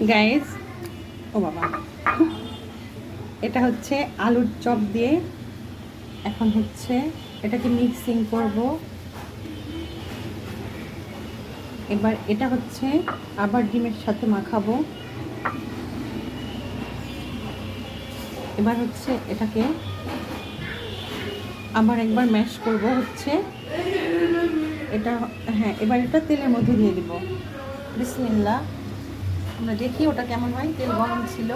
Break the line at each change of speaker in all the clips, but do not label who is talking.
Guys ও বাবা। এটা হচ্ছে আলুর চপ দিয়ে। এখন হচ্ছে এটাকে মিক্সিং করব। এবার এটা হচ্ছে আবার ডিমের সাথে মাখাবো। এবার হচ্ছে এটাকে আবার একবার ম্যাশ করব হচ্ছে। এটা হ্যাঁ এবার এটা তেলের মধ্যে দিয়ে দিব। বিসমিল্লা আমরা দেখি ওটা কেমন হয়। তেল গরম ছিল।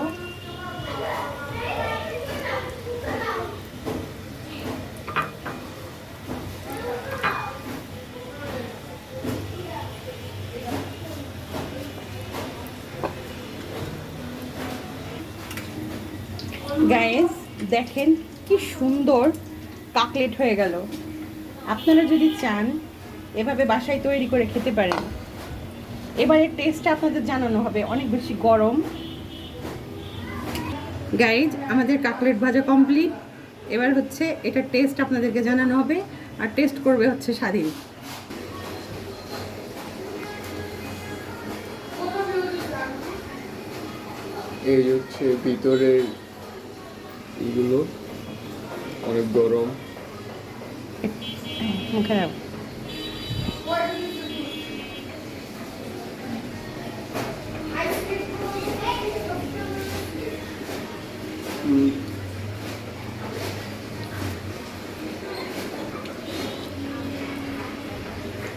গায়েস দেখেন কি সুন্দর কাকলেট হয়ে গেল। আপনারা যদি চান, এভাবে বাসায় তৈরি করে খেতে পারেন। এবারের টেস্টটা আপনাদের জানানো হবে অনেক বেশি গরম। গাইজ আমাদের কাকলেট ভাজা কমপ্লিট এবার হচ্ছে এটার টেস্ট আপনাদেরকে জানানো হবে আর টেস্ট করবে হচ্ছে স্বাধীন।
এই হচ্ছে ভিতরের এগুলো অনেক গরম।
মুখে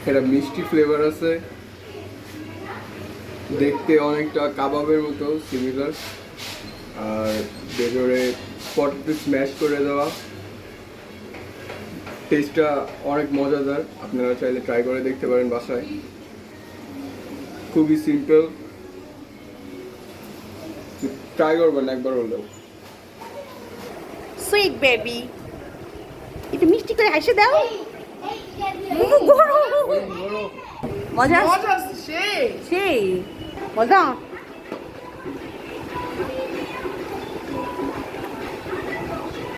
এটা মিষ্টি ফ্লেভার আছে। দেখতে অনেকটা কাবাবের মতো সিমিলার আর ভেতরে পটেটো স্ম্যাশ করে দেওয়া। টেস্টটা অনেক মজাদার। আপনারা চাইলে ট্রাই করে দেখতে পারেন বাসায়। খুবই সিম্পল ট্রাই করবেন একবার হলেও।
সুইট বেবি একটু মিষ্টি করে হাসে দাও। মজা সেই মজা।